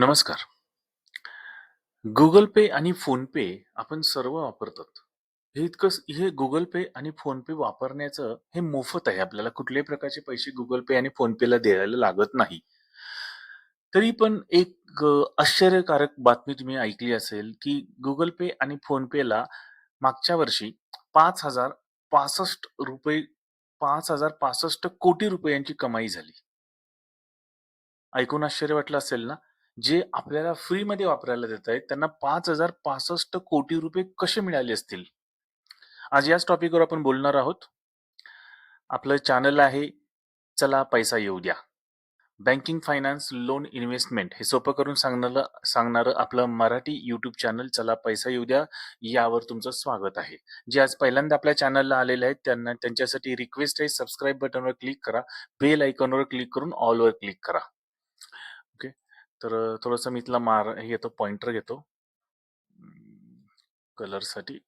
नमस्कार. गुगल पे आणि PhonePe आपण सर्व वापरतात. हे इतकं हे गुगल पे आणि PhonePe वापरण्याचं हे मोफत आहे. आपल्याला कुठल्याही प्रकारचे पैसे गुगल पे आणि PhonePeला द्यायला लागत नाही. तरी पण एक अ, आश्चर्यकारक बातमी तुम्ही ऐकली असेल, की गुगल पे आणि PhonePeला मागच्या वर्षी ₹5,065 ₹5,065 कोटी रुपयांची कमाई झाली. ऐकून आश्चर्य वाटलं असेल ना? जे आपल्याला फ्रीमध्ये वापरायला देत आहेत, त्यांना ₹5,065 कोटी रुपये कसे मिळाले असतील? आज याच टॉपिकवर आपण बोलणार आहोत. आपलं चॅनल आहे, चला पैसा येऊ द्या. बँकिंग, फायनान्स, लोन, इन्व्हेस्टमेंट हे सोपं करून सांगणारं सांगणारं आपलं मराठी यूट्यूब चॅनल चला पैसा येऊ द्या, यावर तुमचं स्वागत आहे. जे आज पहिल्यांदा आपल्या चॅनलला आलेले आहेत, त्यांना त्यांच्यासाठी रिक्वेस्ट आहे सबस्क्राईब बटनवर क्लिक करा. बेल आयकॉनवर क्लिक करून ऑलवर क्लिक करा. तर थोडंसं मी इथला मार हे घेतो पॉइंटर घेतो. कलरसाठी.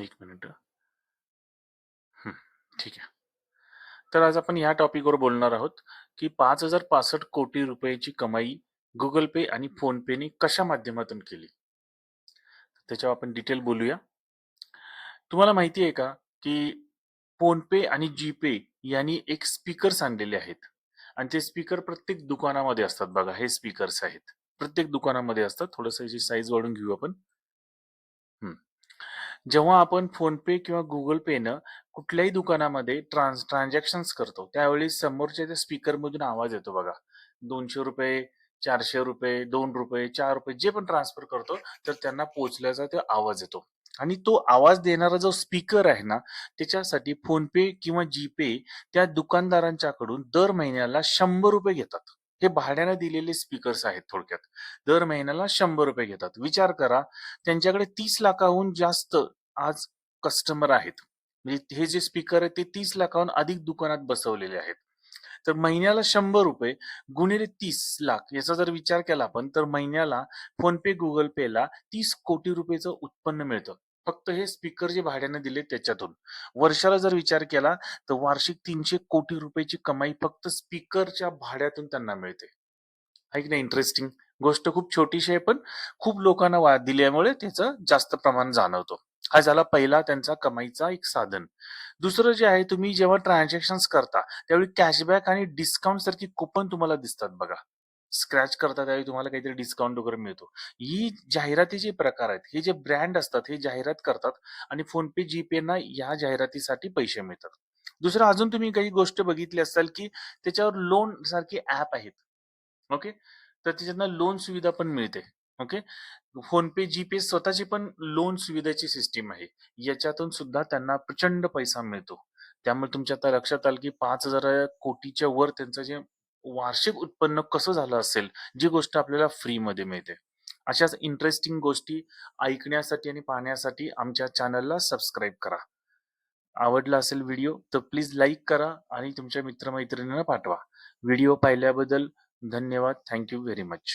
एक मिनिट. ठीक आहे. तर आज आपण ह्या टॉपिकवर बोलणार आहोत, की 5,065 कोटी रुपयाची कमाई गुगल पे आणि फोनपेने कशा माध्यमातून केली? त्याच्यावर आपण डिटेल बोलूया. तुम्हाला माहिती आहे का, की फोनपे आणि GPay यांनी एक स्पीकर्स आणलेले आहेत आणि ते स्पीकर प्रत्येक दुकानामध्ये असतात बघा, हे स्पीकर्स आहेत. प्रत्येक दुकानामध्ये असतात. थोडंसं याची साईज वाढवून घेऊ आपण. जेव्हा आपण फोनपे किंवा गुगल पे न कुठल्याही दुकानामध्ये ट्रान्स ट्रान्झॅक्शन्स करतो, त्यावेळी समोरच्या त्या स्पीकरमधून आवाज येतो बघा. ₹200, ₹400, ₹2, ₹4 जे पण ट्रान्सफर करतो, तर त्यांना पोचल्याचा तो आवाज येतो. आणि तो आवाज देणारा जो स्पीकर आहे ना, त्याच्यासाठी फोनपे किंवा जीपे त्या दुकानदारांच्याकडून दर महिन्याला ₹100 घेतात. हे भाड्याने दिलेले स्पीकर्स आहेत थोडक्यात. दर महिन्याला ₹100 घेतात. विचार करा, त्यांच्याकडे तीस लाखाहून जास्त आज कस्टमर आहेत. म्हणजे हे जे स्पीकर आहेत, ते तीस लाखाहून अधिक दुकानात बसवलेले आहेत. तर महिन्याला ₹100 गुणिले तीस लाख याचा जर विचार केला आपण, तर महिन्याला फोनपे गुगल पेला तीस कोटी रुपयेचं उत्पन्न मिळतं. फक्त हे स्पीकर जे भाड्याने दिले त्याच्यातून. वर्षाला जर विचार केला, तर वार्षिक तीनशे कोटी रुपयाची कमाई फक्त स्पीकरच्या भाड्यातून त्यांना मिळते. आहे की नाही इंटरेस्टिंग? गोष्ट खूप छोटीशी आहे, पण खूप लोकांना वा दिल्यामुळे त्याचं जास्त प्रमाण जाणवतो. हा झाला पहिला त्यांचा कमाईचा एक साधन. दुसरं जे आहे, तुम्ही जेव्हा ट्रान्झॅक्शन करता, त्यावेळी कॅशबॅक आणि डिस्काउंट सारखी कुपन तुम्हाला दिसतात बघा. स्क्रॅच करता त्यावेळी तुम्हाला काहीतरी डिस्काउंट वगैरे मिळतो. ही जाहिरातीचे प्रकार आहेत. हे जे ब्रँड असतात, हे जाहिरात करतात आणि PhonePe, ना या जाहिरातीसाठी पैसे मिळतात. दुसरं अजून तुम्ही काही गोष्ट बघितली असाल, की त्याच्यावर लोन सारखे ऍप आहेत. ओके. तर त्याच्यातनं लोन सुविधा पण मिळते. ओके. फोनपे जीपे स्वतःची पण लोन सुविधेची सिस्टीम आहे. याच्यातून सुद्धा त्यांना प्रचंड पैसा मिळतो. त्यामुळे तुमच्या आता लक्षात आलं, की पाच हजार कोटीच्या वर त्यांचं जे वार्षिक उत्पन्न कसं झालं असेल, जी गोष्ट आपल्याला फ्रीमध्ये मिळते. अशाच इंटरेस्टिंग गोष्टी ऐकण्यासाठी आणि पाहण्यासाठी आमच्या चॅनलला सबस्क्राईब करा. आवडला असेल व्हिडिओ, तर प्लीज लाईक करा आणि तुमच्या मित्रमैत्रिणींना पाठवा. व्हिडिओ पाहिल्याबद्दल धन्यवाद. Thank you very much.